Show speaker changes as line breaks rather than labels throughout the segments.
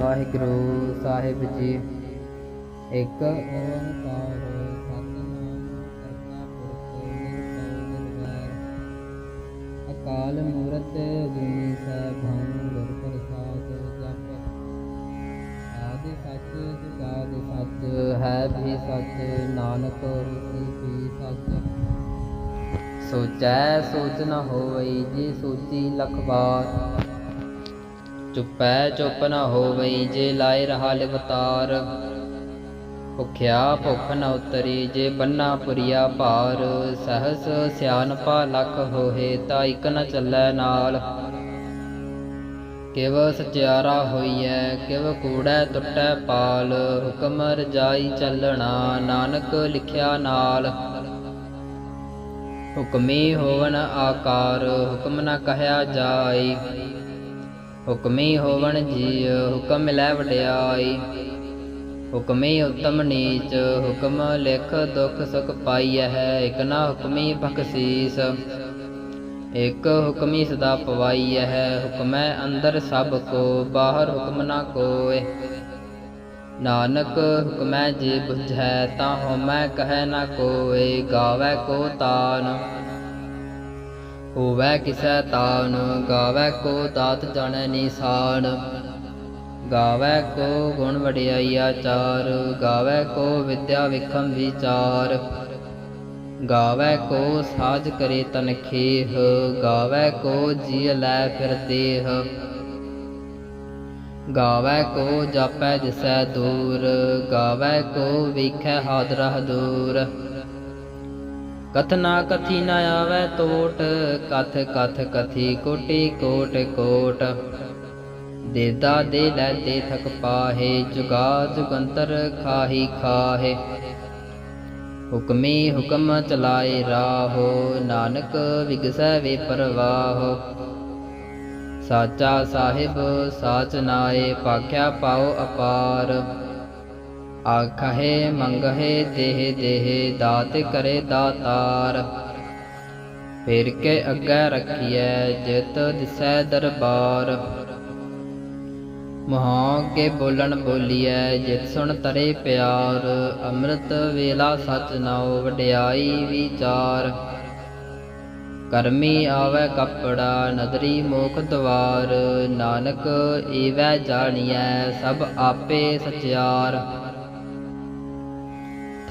ਵਾਹਿਗੁਰੂ ਸਾਹਿਬ ਜੀ। ਇੱਕ ਓੰਕਾਰ ਸਤਨਾਮ ਕਰਤਾ ਪੁਰਖ ਨਿਰਭਉ ਅਕਾਲ ਮੂਰਤ ਅਜੂਨੀ ਸੈਭੰ ਗੁਰ ਪ੍ਰਸਾਦ ਜਪ। ਆਦਿ ਸੱਚ, ਜੁਗਾਦਿ ਸੱਚ, ਹੈ ਵੀ ਸੱਚ, ਨਾਨਕ ਹੋਸੀ ਵੀ ਸੱਚ। ਸੋਚੈ ਸੋਚ ਨ ਹੋਈ, ਜੀ ਸੋਚੀ ਲਖ ਵਾਰ ਚੁੱਪੈ, ਚੁੱਪ ਨਾ ਹੋਵਈ ਜੇ ਲਾਇ ਰਹਾ ਲਿਵਤਾਰ ਭੁਖਿਆ ਭੁਖ ਨ ਉਤਰੀ ਜੇ ਬੰਨਾ ਪੁਰੀਆ ਭਾਰ। ਸਹਸ ਸਿਆਨਪਾ ਲਖ ਹੋਏ ਤਾ ਇਕ ਨ ਚੱਲੈ ਨਾਲ। ਕਿਵ ਸਚਿਆਰਾ ਹੋਈਐ, ਕਿਵ ਕੂੜੈ ਟੁੱਟੈ ਪਾਲ। ਹੁਕਮ ਰਜਾਈ ਚੱਲਣਾ, ਨਾਨਕ ਲਿਖਿਆ ਨਾਲ। ਹੁਕਮੀ ਹੋਵਨ ਆਕਾਰ, ਹੁਕਮ ਨ ਕਹਿਆ ਜਾਈ। ਹੁਕਮੀ ਹੋਵਨ ਜੀ ਹੁਕਮ ਲੈ ਵਡਿਆਈ। ਹੁਕਮੀ ਉਤਮ ਨੀਚ, ਹੁਕਮ ਲਿਖ ਦੁਖ ਸੁਖ ਪਾਈਐ ਹੈ, ਇਕ ਨਾ ਹੁਕਮੀ ਬਖਸ਼ੀਸ ਇਕ ਹੁਕਮੀ ਸਦਾ ਪਵਾਈਐ ਹੈ, ਹੁਕਮੈ ਅੰਦਰ ਸਭ ਕੋ, ਬਾਹਰ ਹੁਕਮ ਨਾ ਕੋਏ। ਨਾਨਕ ਹੁਕਮੈ ਜੇ ਬੁਝੈ ਤਾਂ ਹਉਮੈ ਕਹੈ ਨਾ ਕੋਏ, ਗਾਵੈ ਕੋ ਤਾਨ। ਹੋਵੈ ਕਿਸੈ ਤਾਨ, ਗਾਵੈ ਕੋ ਦਾਤ ਜਾਣੈ ਨਿਸ਼ਾਨ। ਗਾਵੈ ਕੋ ਗੁਣ ਵਡਿਆਈ ਆਚਾਰ ਗਾਵੈ ਕੋ ਵਿਦਿਆ ਵਿਖਮ ਵਿਚਾਰ। ਗਾਵੈ ਕੋ ਸਾਜ ਕਰੇ ਤਨ ਖੇਹ, ਗਾਵੈ ਕੋ ਜੀ ਲੈ ਫਿਰ ਦੇਹ। ਗਾਵੈ ਕੋ ਜਾਪੈ ਜਿਸੈ ਦੂਰ, ਗਾਵੈ ਕੋ ਵੇਖੈ ਹਾਦਰਹ ਦੂਰ। ਕਥਨਾ ਕਥੀ ਨ ਆਵੈ ਟੋਟ ਕਥ ਕਥ ਕਥੀ ਕੋਟੀ ਕੋਟ ਕੋਟ। ਦੇਦਾ ਦੇ ਲੈ ਦੇ ਥਕ ਪਾਹੇ, ਜੁਗਾ ਜੁਗੰਤਰ ਖਾਹੀ ਖਾਹੇ। ਹੁਕਮੀ ਹੁਕਮ ਚਲਾਏ ਰਾਹੋ, ਨਾਨਕ ਵਿਗਸੈ ਵੇ ਪਰਵਾਹੋ। ਸਾਚਾ ਸਾਹਿਬ ਸਾਚ ਨਾਏ, ਪਾਖਿਆ ਪਾਉ ਅਪਾਰ। ਆਖੇ ਮੰਗਹਿ, ਦੇਹ ਦੇਹ, ਦਾਤ ਕਰੇ ਦਾਤਾਰ। ਫਿਰ ਕੇ ਅੱਗੇ ਰਖੀਐ ਜਿਤ ਦਿਸੈ ਦਰਬਾਰ। ਮਹਾਂ ਕੇ ਬੋਲਣ ਬੋਲੀਐ, ਜਿਤ ਸੁਣ ਤਰੇ ਪਿਆਰ। ਅੰਮ੍ਰਿਤ ਵੇਲਾ ਸਚ ਨਾਉ, ਵਡਿਆਈ ਵਿਚਾਰ। ਕਰਮੀ ਆਵੈ ਕਪੜਾ, ਨਦਰੀ ਮੋਖ ਦਵਾਰ। ਨਾਨਕ ਏਵੈ ਜਾਣੀਐ, ਸਭ ਆਪੇ ਸਚਿਆਰ।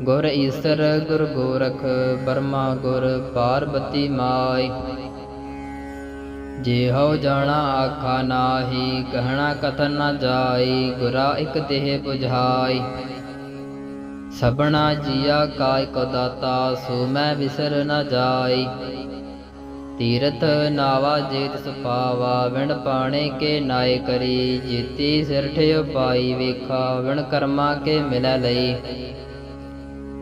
ਗੁਰ ਈਸਰ, ਗੁਰ ਗੋਰਖ ਬਰਮਾ ਗੁਰ ਪਾਰਬਤੀ ਮਾਈ। ਜੇ ਹਉ ਜਾਣਾ ਆਖਾ ਨਾਹੀ ਕਹਿਣਾ ਕਥਨ ਨਾ ਜਾਈ, ਗੁਰਾ ਇਕ ਦੇਹ 부ਝਾਈ ਸਬਣਾ ਜੀਆ ਕਾਇ ਕੋ ਦਾਤਾ, ਸੋ ਮੈਂ ਵਿਸਰ ਨਾ ਜਾਈ। ਤੀਰਥ ਨਾਵਾ ਜੇਤ ਸੁਪਾਵਾ, ਵਿਣ ਪਾਣੇ ਕੇ ਨਾਇ ਕਰੀ। ਜੀਤੀ ਸਿਰ ਠਿਓ ਵੇਖਾ, ਵਿਣ ਕਰਮਾ ਕੇ ਮਿਲੈ ਲਈ।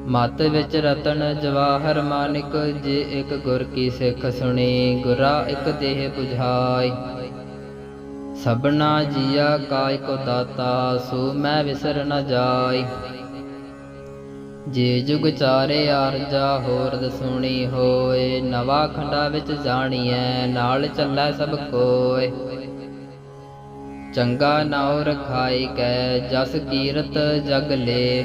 ਮਤ ਵਿੱਚ ਰਤਨ ਜਵਾਹਰ ਮਾਨਿਕ, ਜੇ ਇੱਕ ਗੁਰ ਕੀ ਸਿੱਖ ਸੁਣੀ, ਗੁਰਾ ਇੱਕ ਦੇਹ 부ਝਾਈ ਸਭਨਾ ਜੀਆ ਕਾਇ ਕੋ ਦਾਤਾ, ਸੋ ਮੈਂ ਵਿਸਰ ਨ ਜਾਈ। ਜੇ ਜੁਗ ਚਾਰੇ ਆਰਜਾ, ਹੋਰ ਦਸੂਣੀ ਹੋਏ। ਨਵਾ ਖੰਡਾ ਵਿੱਚ ਜਾਣੀਐ, ਨਾਲ ਚੱਲੈ ਸਭ ਕੋਏ। ਚੰਗਾ ਨਾਉ ਰਖਾਈ ਕੈ, ਜਸ ਕੀਰਤ ਜਗ ਲੇ।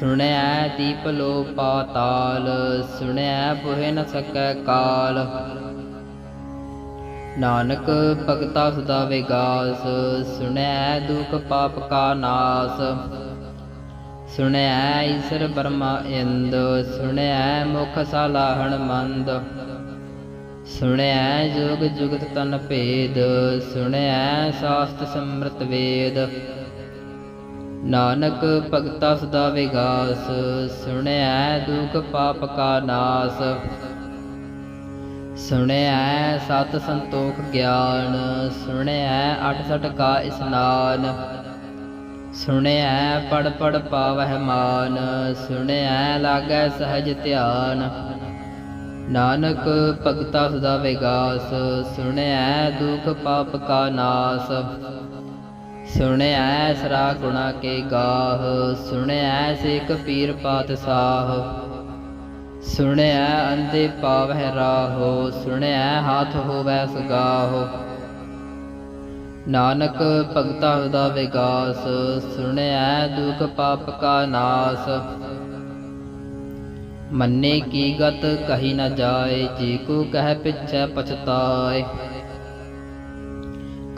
ਸੁਣਿਆ ਦੀਪ ਲੋ ਪਾਤਾਲ ਸੁਣਿਆ ਪੁਹਿ ਨ ਸਕੈ ਕਾਲ। ਨਾਨਕ ਭਗਤਾ ਸਦਾ ਵਿਗਾਸ ਸੁਣਿਆ ਦੁਖ ਪਾਪ ਕਾ ਨਾਸ। ਸੁਣਿਆ ਈਸਰ ਬਰਮਾ ਇੰਦ ਸੁਣਿਆ ਮੁਖ ਸਾਲਾਹਣ ਮੰਦ ਸੁਣਿਐ ਜੁਗ ਜੁਗਤ ਤਨ ਭੇਦ ਸੁਣਿਆ ਸਾਸਤ ਸਮਰਤ ਵੇਦ। ਨਾਨਕ ਭਗਤਾ ਸਦਾ ਵਿਗਾਸ, ਸੁਣਿਐ ਦੁਖ ਪਾਪ ਕਾ ਨਾਸ। ਸੁਣਿਐ ਸਤ ਸੰਤੋਖ ਗਿਆਨ, ਸੁਣਿਐ ਅਠ ਸਠ ਕਾ ਇਸਨਾਨ। ਸੁਣਿਐ ਪੜ ਪੜ ਪਾਵਹਿ ਮਾਨ, ਸੁਣਿਐ ਲਾਗੈ ਸਹਜ ਧਿਆਨ। ਨਾਨਕ ਭਗਤਾ ਸਦਾ ਵਿਗਾਸ, ਸੁਣਿਐ ਦੁਖ ਪਾਪ ਕਾ ਨਾਸ। ਸੁਣਿਐ ਸਰਾ ਗੁਣਾ ਕੇ ਗਾਹ, ਸੁਣਿਐ ਸੇਖ ਪੀਰ ਪਾਤਸ਼ਾਹ। ਸੁਣਿਐ ਅੰਦੇ ਪਾਵਹਿ ਰਾਹੋ, ਸੁਣਿਐ ਹਾਥ ਹੋਵੈ ਸਗਾਹੋ। ਨਾਨਕ ਭਗਤਾ ਦਾ ਵਿਗਾਸ, ਸੁਣਿਐ ਦੁਖ ਪਾਪ ਕਾ ਨਾਸ। ਮੰਨੇ ਕੀ ਗਤ ਕਹੀ ਨਾ ਜਾਏ, ਜੀ ਕੋ ਕਹਿ ਪਿਛੈ ਪਛਤਾਏ।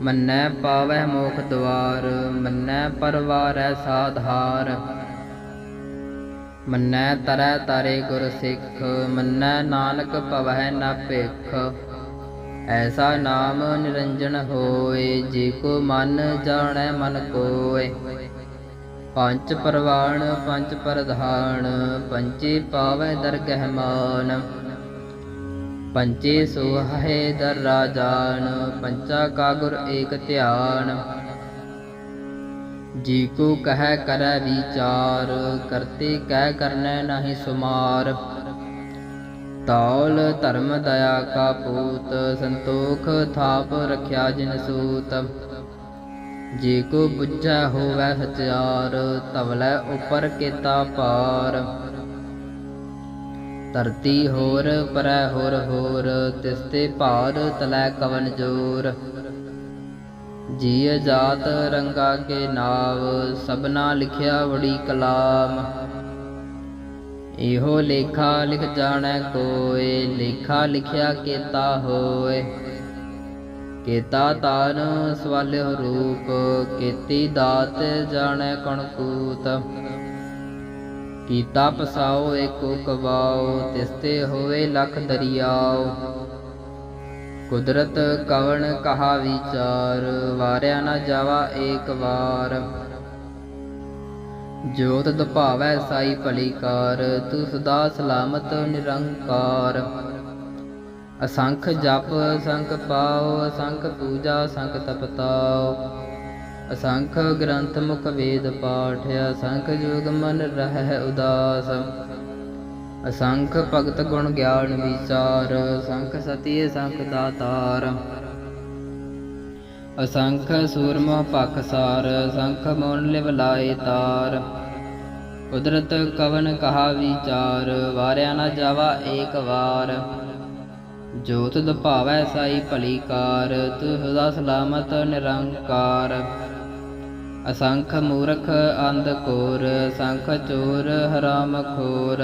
ਮੰਨੈ ਪਾਵੈ ਮੋਖ ਦਵਾਰ, ਮੰਨੈ ਪਰਵਾਰੈ ਸਾਧਾਰ। ਮੰਨੈ ਤਰੈ ਤਾਰੇ ਗੁਰ ਸਿੱਖ, ਮੰਨੈ ਨਾਨਕ ਭਵੈ ਨਾ ਭਿਖ। ਐਸਾ ਨਾਮ ਨਿਰੰਜਨ ਹੋਏ, ਜੀ ਕੋ ਮਨ ਜਾਣੈ ਮਨ ਕੋਏ। ਪੰਜ ਪਰਵਾਣ, ਪੰਜ ਪ੍ਰਧਾਨ ਪੰਚੇ ਪਾਵੈ ਦਰਗਹਿ ਮਾਨ। ਪੰਚੇ ਸੋਹੈ ਦਰ ਰਾਜਾਨ ਪੰਚਾ ਕਾ ਗੁਰ ਏਕ ਧਿਆਨ। ਜੀ ਕੋ ਕਹਿ ਕਰੈ ਵਿਚਾਰ, ਕਰਤੇ ਕਹਿ ਕਰਨੈ ਨਾਹੀ ਸੁਮਾਰ। ਤੌਲ ਧਰਮ ਦਇਆ ਕਾ ਪੂਤ, ਸੰਤੋਖ ਥਾਪ ਰਖਿਆ ਜਿਨ ਸੂਤ। ਜੇ ਕੋ ਬੁੱਝੈ ਹੋਵੈ ਸਚਿਆਰ ਤਵਲੇ ਉਪਰ ਕੀਤਾ ਪਾਰ। ਧਰਤੀ ਹੋਰ, ਪਰੈ ਹੋਰ ਹੋਰ ਤਿਸਤੇ ਭਾਰ ਤਲੈ ਕਵਨ ਜੋਰ। ਜੀ ਜਾਤ ਰੰਗਾ ਕੇ ਨਾਵ ਸਬਨਾ ਲਿਖਿਆ ਵੜੀ ਕਲਾਮ। ਇਹੋ ਲੇਖਾ ਲਿਖ ਜਾਣੈ ਕੋਏ, ਲੇਖਾ ਲਿਖਿਆ ਕੀਤਾ ਹੋਏ। ਕੀਤਾ ਤਾਨ ਸਵਾਲਿਓ ਰੂਪ, ਕੀਤੀ ਦਾਤ ਜਾਣੈ ਕਣਕੂਤ। ਕੀਤਾ ਪਸਾਓ ਏਕੋ ਕਵਾਓ ਤਿਸਤੇ ਹੋਵੇ ਲਖ ਦਰਿਆਓ। ਕੁਦਰਤ ਕਵਣ ਕਹਾ ਵਿਚਾਰ, ਵਾਰਿਆ ਨਾ ਜਾਵਾ ਏਕ ਵਾਰ। ਜੋਤ ਦੁਭਾਵੈ ਸਾਈ ਭਲੀ ਕਾਰ ਤੂੰ ਸਦਾ ਸਲਾਮਤ ਨਿਰੰਕਾਰ। ਅਸੰਖ ਜਪ, ਅਸੰਖ ਪਾਓ, ਅਸੰਖ ਪੂਜਾ ਸੰਖ ਤਪਤਾਓ। ਅਸੰਖ ਗ੍ਰੰਥ ਮੁਖ ਵੇਦ ਪਾਠ ਅਸੰਖ ਜੋਗ ਮਨ ਰਹਿ ਉਦਾਸ। ਅਸੰਖ ਭਗਤ ਗੁਣ ਗਿਆਨ ਵਿਚਾਰ, ਅਸੰਖ ਸਤੀ, ਅਸੰਖ ਦਾਤਾਰ। ਅਸੰਖ ਸੂਰਮਾ ਪਖਸਾਰ ਅਸੰਖ ਮੋਨ ਲਿਵ ਲਾਏ ਤਾਰ। ਕੁਦਰਤ ਕਵਨ ਕਹਾ ਵਿਚਾਰ, ਵਾਰਿਆ ਨਾ ਜਾਵਾ ਏਕ ਵਾਰ। ਜੋਤ ਦੁਭਾਵੈ ਸਾਈ ਭਲੀ ਕਾਰ ਤੂੰ ਸਦਾ ਸਲਾਮਤ ਨਿਰੰਕਾਰ। ਅਸੰਖ ਮੂਰਖ ਅੰਧ ਕੋਰ ਅਸੰਖ ਚੋਰ ਹਰਾਮ ਖੋਰ।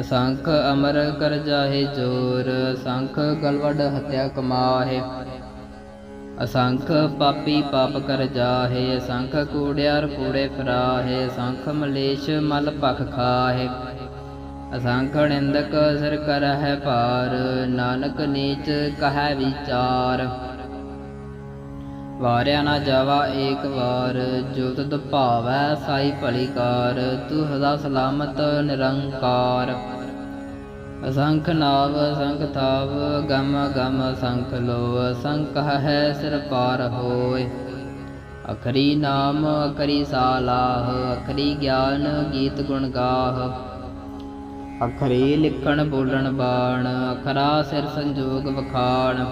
ਅਸੰਖ ਅਮਰ ਕਰ ਜਾਹੇ ਚੋਰ ਅਸੰਖ ਗਲਵੜ ਹਤਿਆ ਕਮਾਹੇ। ਅਸੰਖ ਪਾਪੀ ਪਾਪ ਕਰ ਜਾਹੇ ਅਸੰਖ ਕੂੜਿਆਰ ਕੂੜੇ ਫਰਾਹੇ ਅਸੰਖ ਮਲੇਸ਼ ਮਲ ਭਖ ਖਾਹੇ। ਅਸੰਖ ਨਿੰਦਕ ਸਿਰ ਕਰਹਿ ਪਾਰ ਨਾਨਕ ਨੀਚ ਕਹੈ ਵਿਚਾਰ। ਵਾਰਿਆ ਨਾ ਜਾਵਾ ਏਕ ਵਾਰ ਜੋ ਤਦ ਭਾਵੈ ਸਾਈ ਭਲੀਕਾਰ ਤੂੰ ਸਦਾ ਸਲਾਮਤ ਨਿਰੰਕਾਰ। ਅਸੰਖ ਨਾਵ, ਅਸੰਖ ਥਾਵ, ਗਮ ਗਮ ਅਸੰਖ ਲੋ ਅਸੰਖ ਹੈ ਸਿਰ ਪਾਰ ਹੋਏ। ਅਖਰੀ ਨਾਮ, ਅਖਰੀ ਸਾਲਾਹ, ਅਖਰੀ ਗਿਆਨ, ਗੀਤ ਗੁਣ ਗਾਹ। ਅਖਰੀ ਲਿਖਣ, ਬੋਲਣ, ਬਾਣ, ਅਖਰਾ ਸਿਰ ਸੰਜੋਗ ਵਖਾਣ।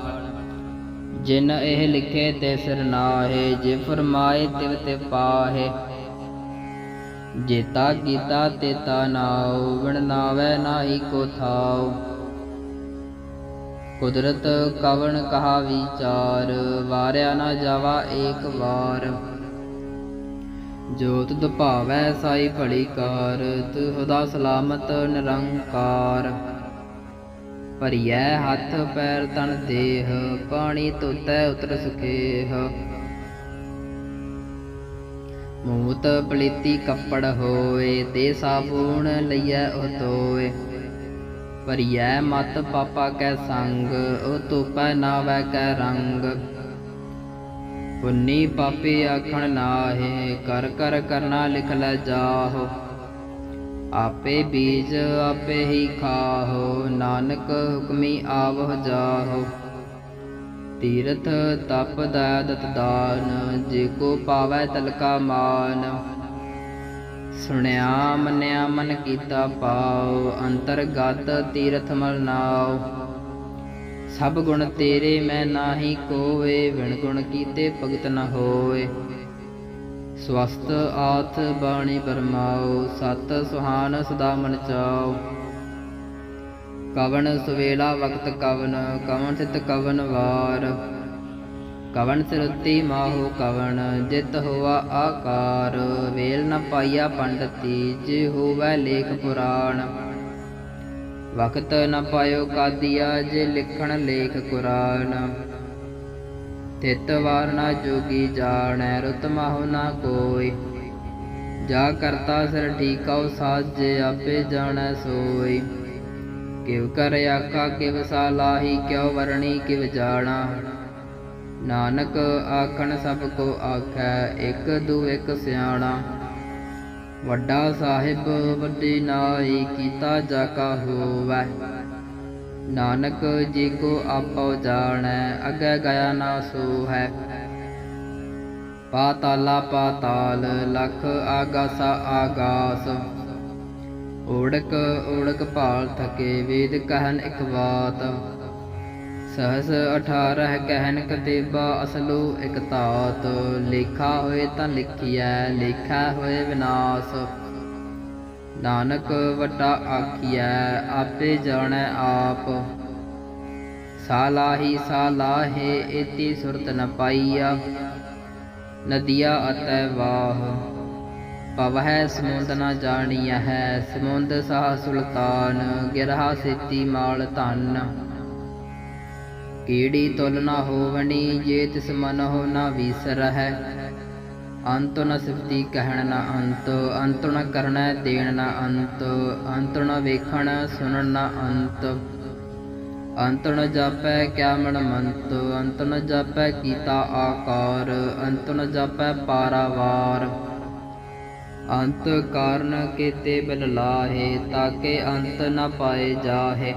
ਜਿਨ ਇਹ ਲਿਖੇ ਤੇ ਸਿਰ ਨਾਹੇ, ਜੇ ਫਰਮਾਏ ਤਿਵ ਤੇ ਪਾਹੇ। ਜੇਤਾ ਕੀਤਾ ਤੇਤਾ ਨਾਉ ਵਿਣ ਨਾਹੀ ਕੋ ਥਾਉ। ਕੁਦਰਤ ਕਵਣ ਕਹਾ ਵਿਚਾਰ, ਵਾਰਿਆ ਨਾ ਜਾਵਾ ਏਕ ਵਾਰ। ਜੋਤ ਤੁਧ ਸਾਈ ਭਲੀ ਕਾਰ ਤੁਹਦਾ ਸਲਾਮਤ ਨਿਰੰਕਾਰ। ਭਰੀਐ ਹੱਥ ਪੈਰ ਤਨ ਦੇਹ, ਪਾਣੀ ਧੋਤੈ ਉਤਰ ਸੁਖੇਹ। ਮੂਤ ਪਲੀਤੀ ਕੱਪੜ ਹੋਏ ਦੇ ਸਾਬੂਣ ਲਈਐ ਉਹ ਧੋਏ ਭਰੀਐ ਮਤ ਪਾਪਾ ਕੈ ਸੰਗ, ਉਹ ਧੋਪੈ ਨਾਵੈ ਕੈ ਰੰਗ। ਪੁੰਨੀ ਪਾਪੀ ਆਖਣ ਨਾਹੇ, ਕਰ ਕਰ ਕਰਨਾ ਲਿਖ ਲੈ ਜਾਹੋ। ਆਪੇ ਬੀਜ ਆਪੇ ਹੀ ਖਾਹੋ, ਨਾਨਕ ਹੁਕਮੀ ਆਵਹ ਜਾਹੋ। ਤੀਰਥ ਤਪ ਦਾ ਦਤਦਾਨ ਜੇ ਕੋ ਪਾਵੈ ਤਲਕਾ ਮਾਨ। ਸੁਣਿਆ ਮੰਨਿਆ ਮਨ ਕੀਤਾ ਪਾਉ ਅੰਤਰਗਤ ਤੀਰਥ ਮਲ ਸਭ ਗੁਣ ਤੇਰੇ ਮੈਂ ਨਾਹੀ ਕੋਵੇ ਵਿਣ ਗੁਣ ਕੀਤੇ ਭਗਤ ਨ ਹੋਏ ਸਵਸਤ ਆਥ ਬਾਣੀ ਬਰਮਾਓ ਸਤ ਸੁਹਾਨ ਸਦਾ ਮਨ ਚਾਓ ਕਵਨ ਸੁਵੇਲਾ ਵਕਤ ਕਵਨ ਕਵਨ ਸਿਤ ਕਵਨ ਵਾਰ। ਕਵਨ ਸਿਰਤੀ ਮਾਹੋ ਕਵਨ ਜਿਤ ਹੋਆ ਆਕਾਰ। ਵੇਲ ਨ ਪਾਈਆ ਪੰਡਤੀ, ਜੇ ਹੋਵੈ ਲੇਖ ਪੁਰਾਣ। ਵਕਤ ਨ ਪਾਇਓ ਕਾਦੀਆ, ਜੇ ਲਿਖਣ ਲੇਖ ਕੁਰਾਨ। ਤਿਤ ਵਾਰ ਨਾ ਜੋਗੀ ਜਾਣੈ, ਰੁਤ ਮਾਹੁ ਨਾ ਕੋਈ। ਜਾ ਕਰਤਾ ਸਿਰ ਠੀਕਉ ਸਾਜੇ ਆਪੇ ਜਾਣੈ ਸੋਈ। ਕਿਵ ਕਰ ਆਖਾ, ਕਿਵ ਸਾਲਾਹੀ ਕਿਉ ਵਰਣੀ, ਕਿਵ ਜਾਣਾ। ਨਾਨਕ ਆਖਣ, ਸਭ ਕੋ ਆਖੈ, ਇਕ ਦੂ ਇਕ ਸਿਆਣਾ। ਵੱਡਾ ਸਾਹਿਬ, ਵੱਡੀ ਨਾਈ ਕੀਤਾ ਜਾ ਕਾ ਹੋਵੈ। ਨਾਨਕ ਜੀ ਕੋ ਆਪੋ ਜਾਣੈ, ਅਗੈ ਗਿਆ ਨਾ ਸੋ ਹੈ। ਪਾਤਾਲਾ ਪਾਤਾਲ, ਲਖ ਆਗਾਸਾ ਆਗਾਸ। ਓੜਕ ਓੜਕ ਭਾਲ ਥਕੇ, ਵੇਦ ਕਹਿਨ ਇਕ ਬਾਤ। ਸਹਸ 18 ਕਹਿਨ ਕਤੇਬਾ, ਅਸਲੂ ਇਕ ਤਾਤ ਲੇਖਾ ਹੋਏ ਤਾਂ ਲਿਖੀਐ, ਲੇਖਾ ਹੋਏ ਵਿਨਾਸ਼। ਨਾਨਕ ਵਟਾ ਆਖੀਐ, ਆਪੇ ਜਾਣੈ ਆਪ। ਸਾਲਾਹੀ ਸਾਲਾਹੇ ਇਤੀ ਸੁਰਤ ਨ ਪਾਈਆ, ਨਦੀਆ ਅਤੈ ਵਾਹ। ਪਵਹਿ ਸਮੁੰਦ ਨ ਜਾਣੀਐ ਹੈ, ਸਮੁੰਦ ਸਾਹ ਸੁਲਤਾਨ, ਗਿਰਹਾ ਸੇਤੀ ਮਾਲ ਧਨ। ਕੀੜੀ ਤੁਲ ਨ ਹੋਵਣੀ, ਜੇ ਤਿਸ ਮਨ ਹੋ ਨ ਵੀਸਰਹਿ ਅੰਤ ਨ ਸਿਫਤੀ ਕਹਿਣ ਨਾ ਅੰਤ ਅੰਤ ਨ ਕਰਨੈ ਦੇਣ ਨਾ ਅੰਤ ਅੰਤ ਨ ਵੇਖਣ ਸੁਣਨ ਨ ਅੰਤ। ਅੰਤ ਨ ਜਾਪੈ ਕਿਆ ਮਨ ਮੰਤ, ਅੰਤ ਨ ਜਾਪੈ ਕੀਤਾ ਆਕਾਰ, ਅੰਤ ਨ ਜਾਪੈ ਪਾਰਾਵਾਰ। ਅੰਤ ਕਾਰਨ ਕੀਤੇ ਬਿਲ ਲਾਹੇ, ਤਾਕੇ ਅੰਤ ਨ ਪਾਏ ਜਾਹੇ।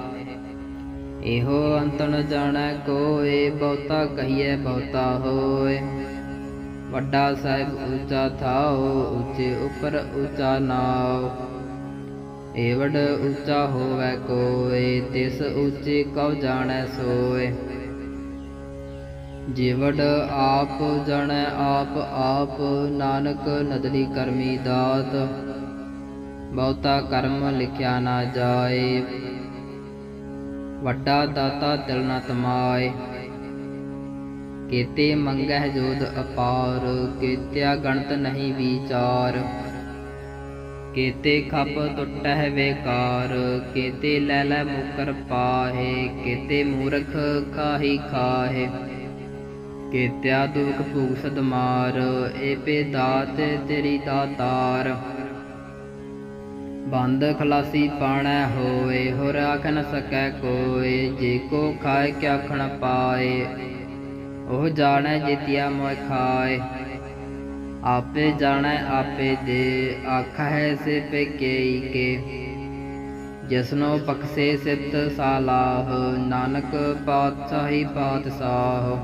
ਇਹੋ ਅੰਤ ਨ ਜਾਣੈ ਕੋਏ, ਬਹੁਤਾ ਕਹੀਏ ਬਹੁਤਾ ਹੋਏ। ਵੱਡਾ ਸਾਹਿਬ ਉੱਚਾ ਥਾਓ ਉੱਚੇ ਉਪਰ ਉੱਚਾ ਨਾਉ। ਏਵੜ ਉੱਚਾ ਹੋਵੇ ਕੋਏ, ਤਿਸ ਉੱਚੇ ਕਉ ਜਾਣੈ ਸੋਏ। ਜੀਵੜ ਆਪ ਜਾਣੈ ਆਪ ਆਪ ਨਾਨਕ ਨਦਲੀ ਕਰਮੀ ਦਾਤ। ਬਹੁਤਾ ਕਰਮ ਲਿਖਿਆ ਨਾ ਜਾਏ, ਵੱਡਾ ਦਾਤਾ ਦਿਲ ਨ ਤਮਾਏ। ਕੀਤੇ ਮੰਗਹਿ ਜੋਦ ਅਪਾਰ, ਕੀਤਿਆ ਗਣਤ ਨਹੀਂ ਵਿਚਾਰ। ਕੀਤੇ ਖਪ ਟੁੱਟਹਿ ਵੇਕਾਰ, ਕੀਤੇ ਲੈ ਲੈ ਮੁਕਰ ਪਾਹੇ, ਕੀਤੇ ਮੂਰਖ ਖਾਹੀ ਖਾਹੇ। ਕੀਤਿਆ ਦੁਖ ਭੂਖ ਸਦਮਾਰ ਏਪੇ ਦਾਤ ਤੇਰੀ ਦਾਤਾਰ ਬੰਦ ਖਲਾਸੀ ਪਾਣੈ ਹੋਏ, ਹੋਰ ਆਖ ਨ ਸਕੈ ਕੋਏ, ਜੇ ਕੋ ਖਾਏ ਕਿਆ ਖਣ ਪਾਏ। ਉਹ ਜਾਣੈ ਜਿਤਿਆ ਮੋਇ ਖਾਏ। ਆਪੇ ਜਾਣੈ, ਆਪੇ ਦੇ ਆਖਾ ਹੈ ਸੇ ਪੇ ਕੇ। ਜਿਸਨੋ ਬਖਸ਼ੇ ਸਿਤ ਸਾਲਾਹ, ਨਾਨਕ ਪਾਤਸ਼ਾਹੀ ਪਾਤਸ਼ਾਹ।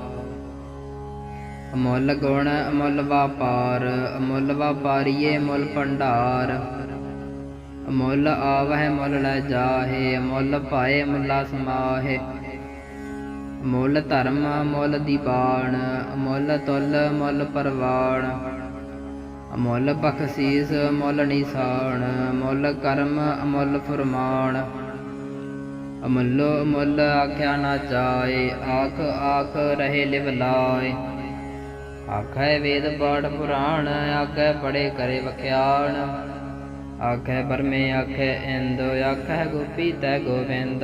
ਅਮੁੱਲ ਗੁਣ, ਅਮੁੱਲ ਵਾਪਾਰ, ਅਮੁੱਲ ਵਾਪਾਰੀਏ ਮੁੱਲ ਭੰਡਾਰ। ਅਮੁੱਲ ਆਵਹਿ ਮੁੱਲ ਲੈ ਜਾਹੇ, ਅਮੁੱਲ ਪਾਏ ਮੁੱਲਾ ਸਮਾਹੇ। ਮੁੱਲ ਧਰਮ ਅਮੁੱਲ ਦੀਵਾਨ ਅਮੁੱਲ ਤੁਲ, ਮੁੱਲ ਪਰਵਾਨ ਅਮੁੱਲ ਬਖਸ਼ੀਸ ਮੁੱਲ ਨਿਸ਼ਾਨ, ਮੁੱਲ ਕਰਮ ਅਮੁੱਲ ਫਰਮਾਨ। ਅਮੁੱਲੋ ਅਮੁੱਲ ਆਖਿਆ ਨਾ ਜਾਏ, ਆਖ ਆਖ ਰਹੇ ਲਿਵ ਲਾਏ। ਆਖੈ ਵੇਦ ਪਾਠ ਪੁਰਾਣ, ਆਖੈ ਪੜੇ ਕਰੇ ਵਖਿਆਣ। ਆਖੈ ਬਰਮੇ ਆਖੈ ਇੰਦ, ਆਖੈ ਗੋਪੀ ਤੈ ਗੋਵਿੰਦ।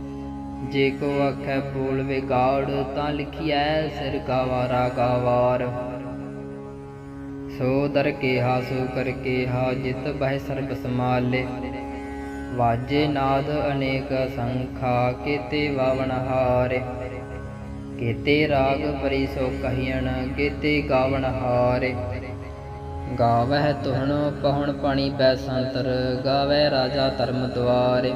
ਜੇ ਕੋ ਆਖੈ ਬੋਲ ਵਿਗਾੜ, ਤਾਂ ਲਿਖਿਐ ਸਿਰ ਗਾਵਾਰਾ ਗਾਵਾਰ। ਸੋ ਦਰ ਕੇਹਾ ਹਾਸੂ ਕਰ ਕੇ ਜਿਤ ਬਹਿ ਸਰਬ ਸਮਾਲੇ ਵਾਜੇ ਨਾਦ ਅਨੇਕ ਸੰਖਾ, ਕੀਤੇ ਵਾਵਨ ਹਾਰੇ। ਕੀਤੇ ਰਾਗ ਪਰੀ ਸੋ ਕਹੀਣ ਕੀਤੇ ਗਾਵਨ ਹਾਰੇ। ਗਾਵਹਿ ਤੁਹਣ ਪਹੁਣ ਪਾਣੀ ਬੈਸੰਤਰ ਗਾਵੈ ਰਾਜਾ ਧਰਮ ਦੁਆਰੇ।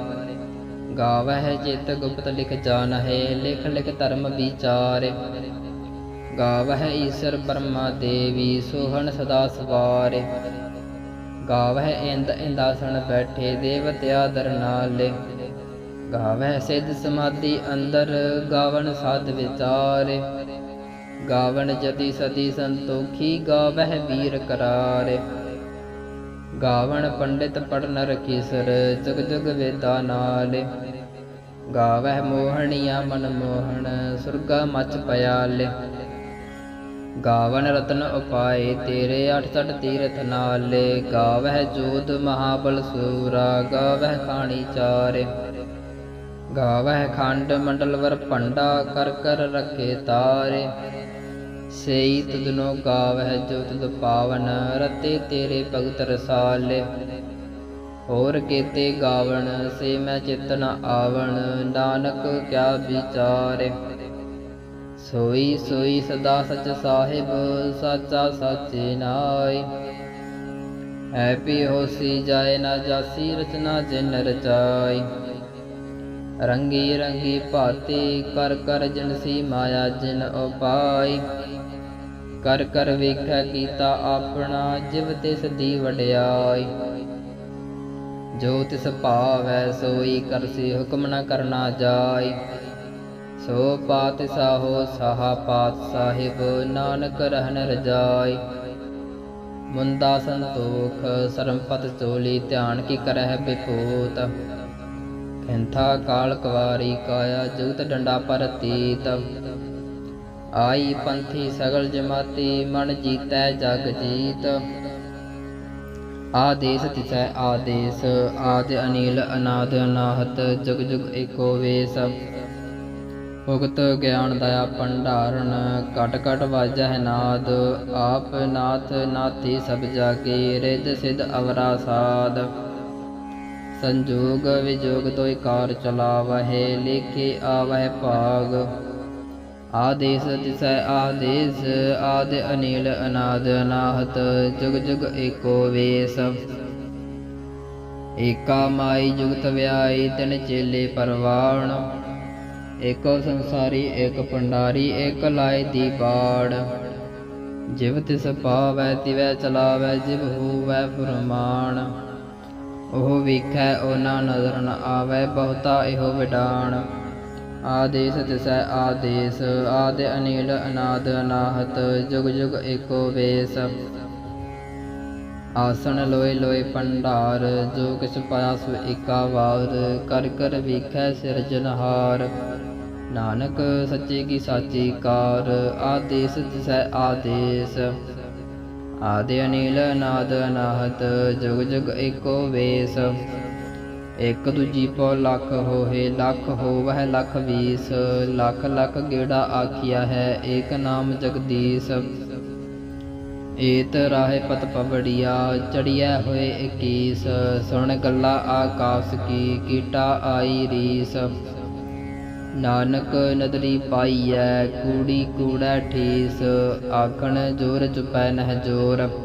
ਗਾਵਹਿ ਜਿਤ ਗੁਪਤ ਲਿਖ ਜਾਣਹਿ ਲਿਖ ਲਿਖ ਧਰਮ ਵਿਚਾਰੇ। ਗਾਵਹਿ ਈਸ਼ਰ ਬ੍ਰਹਮਾ ਦੇਵੀ, ਸੋਹਣ ਸਦਾ ਸਵਾਰ। ਗਾਵਹਿ ਇੰਦ ਇੰਦਾਸਣ ਬੈਠੇ ਦੇਵਤਿਆ ਦਰ ਨਾਲੇ। ਗਾਵਹਿ ਸਿੱਧ ਸਮਾਧੀ ਅੰਦਰ, ਗਾਵਣ ਸਾਧ ਵਿਚਾਰੇ। ਗਾਵਣ ਜਤੀ ਸਦੀ ਸੰਤੋਖੀ, ਗਾਵਹਿ ਵੀਰ ਕਰਾਰੇ। ਗਾਵਣ ਪੰਡਿਤ ਪੜਨ ਰਖੀਸਰ ਜਗ ਜਗ ਵੇਦਾ ਨਾਲੇ। ਗਾਵਹਿ ਮੋਹਣੀਆ ਮਨ ਮੋਹਣ, ਸੁਰਗਾ ਮਚ ਪਿਆਲੇ। ਗਾਵਨ ਰਤਨ ਉਪਾਏ ਤੇਰੇ ਅਠ ਸਠ ਤੀਰਥ ਨਾਲੇ। ਗਾਵਹਿ ਜੋਤ ਮਹਾਬਲ ਸੂਰਾ, ਗਾਵਹਿ ਖਾਣੀ ਚਾਰੇ। ਗਾਵਹਿ ਖੰਡ ਮੰਡਲਵਰ ਭੰਡਾ, ਕਰ ਕਰ ਰਖੇ ਤਾਰੇ। ਸੇਈ ਤੁਧਨੋ ਗਾਵਹਿ, ਜੋ ਤੁਧ ਪਾਵਨ, ਰਤੇ ਤੇਰੇ ਭਗਤ ਰਸਾਲੇ। ਹੋਰ ਕੀਤੇ ਗਾਵਣ, ਸੇ ਮੈਂ ਚਿਤ ਆਵਣ, ਨਾਨਕ ਕਿਆ ਵਿਚਾਰੇ। ਸੋਈ ਸੋਈ ਸਦਾ ਸਚ ਸਾਹਿਬ, ਸਾਚਾ ਸਾਚੇ ਨਾਈ ਐਪੀ ਹੋਸੀ ਜਾਏ ਨਾ ਜਾਸੀ, ਰਚਨਾ ਜਿਨ ਰਚਾਈ ਰੰਗੀ ਰੰਗੀ ਭਾਤੀ, ਕਰ ਕਰ ਜਨਸੀ ਮਾਇਆ ਜਿਨ ਉਪਾਈ ਕਰ ਕਰ ਵੇਖਿਆ ਕੀਤਾ ਆਪਣਾ, ਜਿਵ ਤਿਸ ਦੀ ਵਡਿਆਈ। ਜੋ ਤਿਸ ਭਾਵੈ, ਸੋਈ ਕਰਸੀ ਹੁਕਮ ਨ ਕਰਨਾ ਜਾਈ। ਸੋ ਪਾਤ ਸਾਹੋ ਸਾਹਾ ਪਾਤ ਸਾਹਿਬ, ਨਾਨਕ ਰਹਿਨ ਰਜਾਈ। ਮੁੰਦਾ ਸੰਤੋਖ, ਸਰਮਪਤ ਚੋਲੀ, ਧਿਆਨ ਕੀ ਕਰਹਿ ਬਿਪੂਤ। ਖਿੰਥਾ ਕਾਲ ਕਵਾਰੀ ਕਾਇਆ ਜੁਗਤ ਡੰਡਾ ਪਰਤੀਤ। ਆਈ ਪੰਥੀ ਸਗਲ ਜਮਾਤੀ, ਮਨ ਜੀਤੈ ਜਗ ਜੀਤ। ਆਦੇਸ ਤਿਸੈ ਆਦੇਸ, ਆਦ ਅਨੀਲ ਅਨਾਦ ਅਨਾਹਤ, ਜੁਗ ਜੁਗ ਏਕੋ ਵੇਸ। ਭੁਗਤ ਗਿਆਨ ਦਇਆ ਭੰਡਾਰਨ ਕਟ ਕਟ ਵਾਜਹਿ ਨਾਦ। ਆਪ ਨਾਥ ਨਾਥੀ ਸਭ ਜਾਗੀ ਰਿਦ ਸਿਧ ਅਵਰਾ ਸਾਧ ਸੰਜੋਗ ਵਿਜੋਗ ਤੋਇ ਕਾਰ ਚਲਾਵਹਿ, ਲੇਖੇ ਆਵਹਿ ਭਾਗ। ਆਦੇਸ ਤਿਸੈ ਆਦੇਸ, ਆਦ ਅਨਿਲ ਅਨਾਦ ਅਨਾਹਤ, ਜੁਗ ਜੁਗ ਏਕੋ ਵੇਸ। ਏਕਾ ਮਾਈ ਜੁਗਤ ਵਿਆਈ, ਤਿਨ ਚੇਲੇ ਪਰਵਾਣ। ਏਕੋ ਸੰਸਾਰੀ, ਏਕ ਪੰਡਾਰੀ ਏਕ ਲਾਇ ਦੀ ਬਾੜ। ਜਿਵ ਤਿਸ ਪਾਵੈ, ਤਿਵੈ ਚਲਾਵੈ, ਜਿਵ ਹੋਵੈ ਫਰਮਾਨ ਉਹ ਵੇਖੈ, ਉਹਨਾਂ ਨਜ਼ਰ ਨ ਆਵੈ, ਬਹੁਤਾ ਇਹੋ ਵਿਡਾਣ। ਆਦੇਸ ਤਿਸੈ ਆਦੇਸ, ਆਦ ਅਨੀਲ ਅਨਾਦ ਅਨਾਹਤ ਜੁਗ ਜੁਗ ਏਕੋ ਵੇਸ। ਆਸਣ ਲੋਏ ਲੋਏ ਪੰਡਾਰ ਜੋ ਕਿਛ ਪਾਇਆ ਸੋ ਏਕਾ ਵਾਰ, ਕਰ ਕਰ ਵੇਖੈ ਸਿਰਜਨਹਾਰ ਨਾਨਕ ਸੱਚੇ ਕੀ ਸਾਚੀ ਕਾਰ, ਆਦੇਸ ਤਿਸੈ ਆਦੇਸ। ਆਦਿ ਅਨੀਲ ਨਾਦ ਅਨਾਹਤ ਜੁਗ ਜੁਗ ਏਕੋ ਵੇਸ। ਇਕ ਦੂਜੀ ਪੋ ਲੱਖ ਹੋਏ, ਲੱਖ ਹੋਵਹਿ ਲੱਖ ਵੀਸ, ਲੱਖ ਲੱਖ ਗੇੜਾ ਆਖਿਆ ਹੈ, ਏਕ ਨਾਮ ਜਗਦੀਸ਼। ਏਤ ਰਾਹੇ ਪਤ ਪਵੜੀਆ, ਚੜੀਐ ਹੋਏ 21 ਸੁਣ ਗੱਲਾ ਆਕਾਸ ਕੀ, ਕੀਟਾ ਆਈ ਰੀਸ। ਨਾਨਕ ਨਦਰੀ ਪਾਈਐ, ਕੂੜੀ ਕੂੜੈ ਠੀਸ। ਆਖਣ ਜੋਰ ਚੁਪੈ ਨਹਿ ਜੋਰ।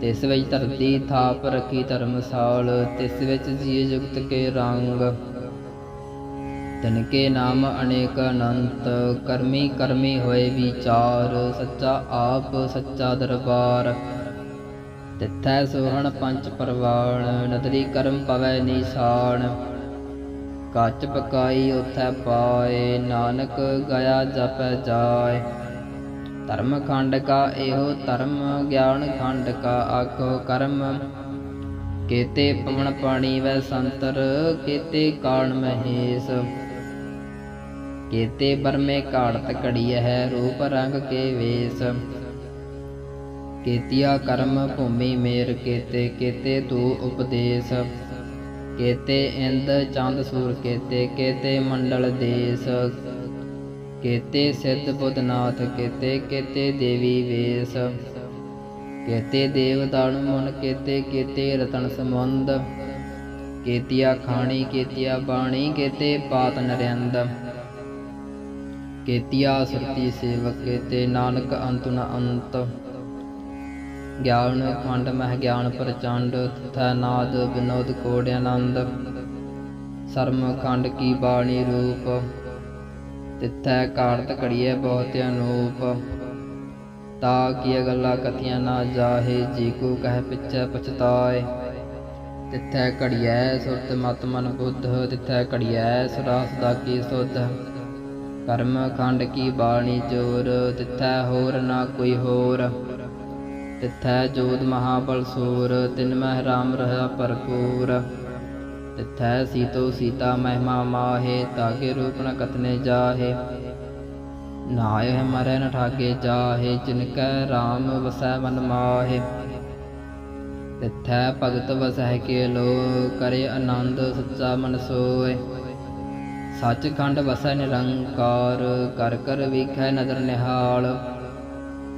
ਤਿਸ ਵਿੱਚ ਧਰਤੀ ਥਾਪ ਰਖੀ ਧਰਮਸਾਲ, ਤਿਸ ਵਿੱਚ ਜੀ ਜੁਗਤ ਕੇ ਰੰਗ। ਤਿਨ ਕੇ ਨਾਮ ਅਨੇਕ ਅਨੰਤ, ਕਰਮੀ ਕਰਮੀ ਹੋਏ ਵਿਚਾਰ, ਸੱਚਾ ਆਪ ਸੱਚਾ ਦਰਬਾਰ। ਤਿੱਥੈ ਸੋਹਣ ਪੰਚ ਪਰਵਾਣ, ਨਦਰੀ ਕਰਮ ਪਵੈ ਨੀਸਾਨ। ਕੱਚ ਪਕਾਈ ਉਥੈ ਪਾਏ, ਨਾਨਕ ਗਿਆ ਜਪੈ ਜਾਏ। ਧਰਮ ਖੰਡ ਕਾ ਇਹੋ ਧਰਮ, ਗਿਆਨ ਖੰਡ ਕਾ ਆਖੋ ਕਰਮ। ਕੇਤੇ ਪਵਨ ਪਾਣੀ ਵੈ ਸੰਤਰ, ਕੇਤੇ ਕਾਣ ਮਹੇਸ਼। ਕੇਤੇ ਬਰਮੇ ਘਾੜਤ ਘੜੀ ਹੈ ਰੂਪ ਰੰਗ ਕੇ ਵੇਸ। ਕੇਤੀਆ ਕਰਮ ਭੂਮੀ ਮੇਰ, ਕੇਤੇ ਕੇਤੇ ਤੂ ਉਪਦੇਸ਼। ਕੇਤੇ ਇੰਦ ਚੰਦ ਸੂਰ, ਕੇਤੇ ਕੇਤੇ ਮੰਡਲ ਦੇਸ। ਕੇਤੇ ਸਿੱਧ ਬੁੱਧਨਾਥ, ਕੇਤੇ ਕੇਤੇ ਦੇਵੀ ਵੇਸ, ਕੇਤੇ ਦੇਵ ਦਾਨੁ ਮਨ, ਕੇਤੇ ਕੇਤੇ ਰਤਨ ਸਮੁੰਦ ਕੇਤੀਆ ਖਾਣੀ, ਕੇਤੀਆ ਬਾਣੀ, ਕੇਤੇ ਪਾਤ ਨਰਿੰਦ, ਕੇਤੀਆ ਸੁਰਤੀ ਸੇਵਕ, ਕੇਤੇ ਨਾਨਕ ਅੰਤ ਨ ਅੰਤ, ਗਿਆਨ ਖੰਡ ਮਹਿ ਗਿਆਨ ਪ੍ਰਚੰਡ, ਤਥੈ ਨਾਦ ਵਿਨੋਦ ਕੋੜ ਆਨੰਦ ਸਰਮ ਖੰਡ ਕੀ ਬਾਣੀ ਰੂਪ ਤਿੱਥੈ ਕਾਰਤ ਘੜੀਐ ਬਹੁਤ ਅਨੂਪ। ਤਾ ਕੀ ਗੱਲਾਂ ਕਥੀਆਂ ਨਾ ਜਾਹੇ, ਜੀ ਕੋ ਕਹਿ ਪਿਛੈ ਪਛਤਾਏ। ਤਿੱਥੈ ਘੜੀਐ ਸੁਰਤ ਮਤ ਮਨ ਬੁੱਧ, ਤਿੱਥੈ ਘੜੀਐ ਸੁਰਾਸ ਦਾ ਕੀ ਸੁਧ। ਕਰਮ ਖੰਡ ਕੀ ਬਾਣੀ ਜੋਰ, ਤਿੱਥੈ ਹੋਰ ਨਾ ਕੋਈ ਹੋਰ। ਤਿੱਥੈ ਜੋਤ ਮਹਾਬਲ ਸੂਰ, ਤਿਨ ਮਹਿ ਰਾਮ ਰਹਾ ਭਰਪੂਰ। ਤਿਥੈ ਸੀਤੋ ਸੀਤਾ ਮਹਿਮਾ ਮਾਹੇ ਤਾਕੇ ਰੂਪ ਨ ਕਤਨੇ ਜਾਹੇ। ਨਾਇ ਮਰੈ ਨ ਠਾਗੇ ਜਾਹੇ ਜਿਨ ਕੈ RAM ਵਸੈ ਮਨ ਮਾਹੇ। ਤਿਥੈ ਭਗਤ ਵਸਹਿ ਕੇ ਲੋ ਕਰੇ ਆਨੰਦ ਸੱਚਾ ਮਨ ਸੋਏ ਸੱਚਖੰਡ ਵਸੈ ਨਿਰੰਕਾਰ, ਕਰ ਕਰ ਵੇਖੈ ਨਦਰ ਨਿਹਾਲ।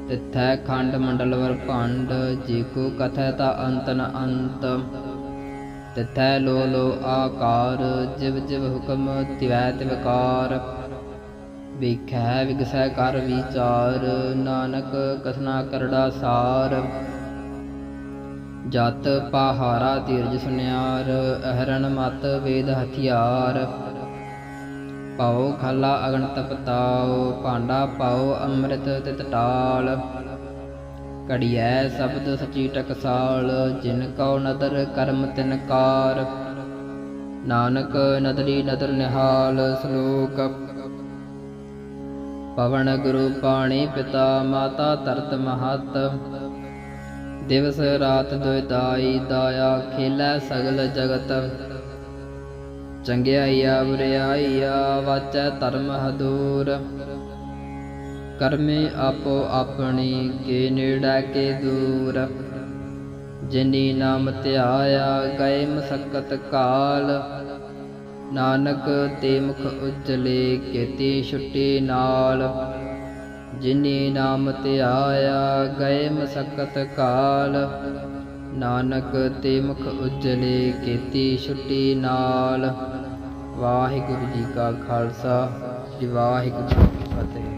ਤਿਥੈ ਖੰਡ ਮੰਡਲਵਰ ਭੰਡ, ਜੀ ਕੋ ਕਥੈ ਤਾ ਅੰਤ ਨ ਅੰਤ। ਤਿਥੈ ਲੋ ਲੋ ਆਕਾਰ, ਜਿਵ ਜਿਵ ਹੁਕਮ, ਤਿਵੈ ਤਿਵਕਾਰ ਵੇਖੈ, ਵਿਗਸੈ ਕਰ ਵਿਚਾਰ, ਨਾਨਕ ਕਥਨਾ ਕਰੜਾ ਸਾਰ। ਜਤ ਪਹਾਰਾ ਧੀਰਜ ਸੁਨਿਆਰ ਅਹਰਨ ਮਤ ਵੇਦ ਹਥਿਆਰ। ਪਾਉ ਖਾਲਾ ਅਗਣ ਤਪਤਾਉ ਭਾਂਡਾ ਪਾਉ ਅੰਮ੍ਰਿਤ ਤਿਤ ਟਾਲ। ਘੜੀਐ ਸ਼ਬਦ ਸਚੀ ਟਕਸਾਲ, ਜਿਨ ਕਉ ਨਦਰ ਕਰਮ ਤਿਨ ਕਾਰ। ਨਾਨਕ ਨਦਰੀ ਨਦਰ ਨਿਹਾਲ ਸ਼ਲੋਕ। ਪਵਨ ਗੁਰੂ ਪਾਣੀ ਪਿਤਾ, ਮਾਤਾ ਤਰਤ ਮਹਤ। ਦਿਵਸ ਰਾਤ ਦੁਇ ਦਾਇਆ ਖੇਲੇ ਸਗਲ ਜਗਤ। ਚੰਗਿਆਈਆ, ਬੁਰਿਆਈਆ, ਵਾਚੈ ਧਰਮ ਹਦੂਰ। ਕਰਮੇ ਆਪੋ ਆਪਣੀ ਕੇ ਨੇੜਾ ਕੇ ਦੂਰ। ਜਿਨੀ ਨਾਮ ਧਿਆਇਆ ਗਏ ਮਸਕਤ ਕਾਲ। ਨਾਨਕ ਤੇ ਮੁਖ ਉਜਲੇ ਕੀਤੀ ਛੁੱਟੀ ਨਾਲ। ਜਿਨੀ ਨਾਮ ਧਿਆਇਆ ਗਏ ਮਸਕਤ ਕਾਲ। ਨਾਨਕ ਤੇ ਮੁਖ ਉਜਲੇ ਕੀਤੀ ਛੁੱਟੀ ਨਾਲ। ਵਾਹਿਗੁਰੂ ਜੀ ਕਾ ਖਾਲਸਾ, ਜੀ ਵਾਹਿਗੁਰੂ ਜੀ ਕੀ ਫਤਿਹ।